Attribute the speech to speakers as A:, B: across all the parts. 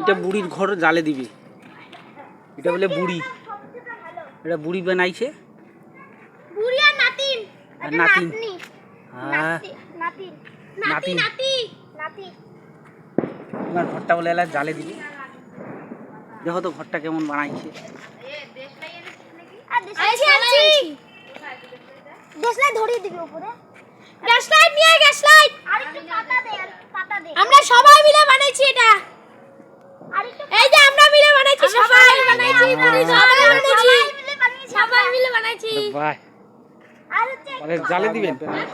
A: এটা বুড়ির ঘর জালে দিবে। এটা বলে বুড়ি। এটা বুড়ি বানাইছে।
B: বুড়ি আর নাতিন।
A: আর নাতিন। হ্যাঁ।
B: নাতিন।
A: নাতিন।
B: নাতি। নাতি।
A: তোমার ঘরটা বলে এলা জালে দিবি। দেখো তো ঘরটা কেমন বানাইছে।
B: দেশলাই ধরিয়ে দিবি উপরে। গ্যাস লাইট নিয়ে গ্যাস লাইট আর একটু পাতা দে আর পাতা দে আমরা সবাই মিলে বানাইছি এটা আর একটু এই যে আমরা মিলে বানাইছি সবাই বানাইছি সবাই বানাইছি সবাই মিলে বানাইছি
A: বাহ
B: আর হচ্ছে
A: মানে জালে দিবেন
B: হ্যাঁ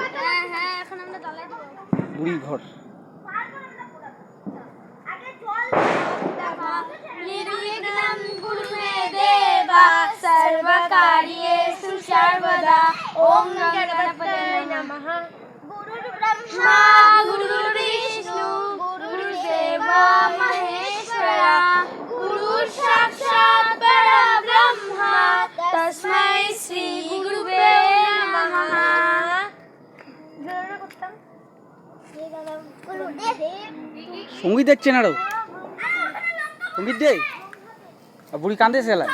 B: হ্যাঁ এখন আমরা জ্বালাই দেব
A: বুড়ি ঘর
B: আগে জল निर्विघ्नं गुरु मे देवा सर्वकार्येषु सर्वदा ॐ नमो गणपतये नमः गुरुर्ब्रह्मा
A: সংগীত দেখছেন আরও সংগীত দে বুড়ি কান্দে সেলাই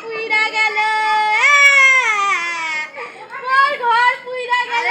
B: পুইরা গেল। আমার ঘর পুইরা গেল।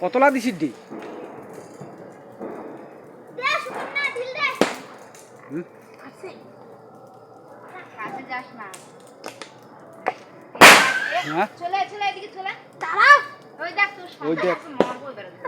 A: কতলা দিছিস দি হ্যাঁ?
C: চলে চলে এদিকে চলে।
B: দাঁড়াও
C: ওই দেখ তোর
A: ওই
C: সামনে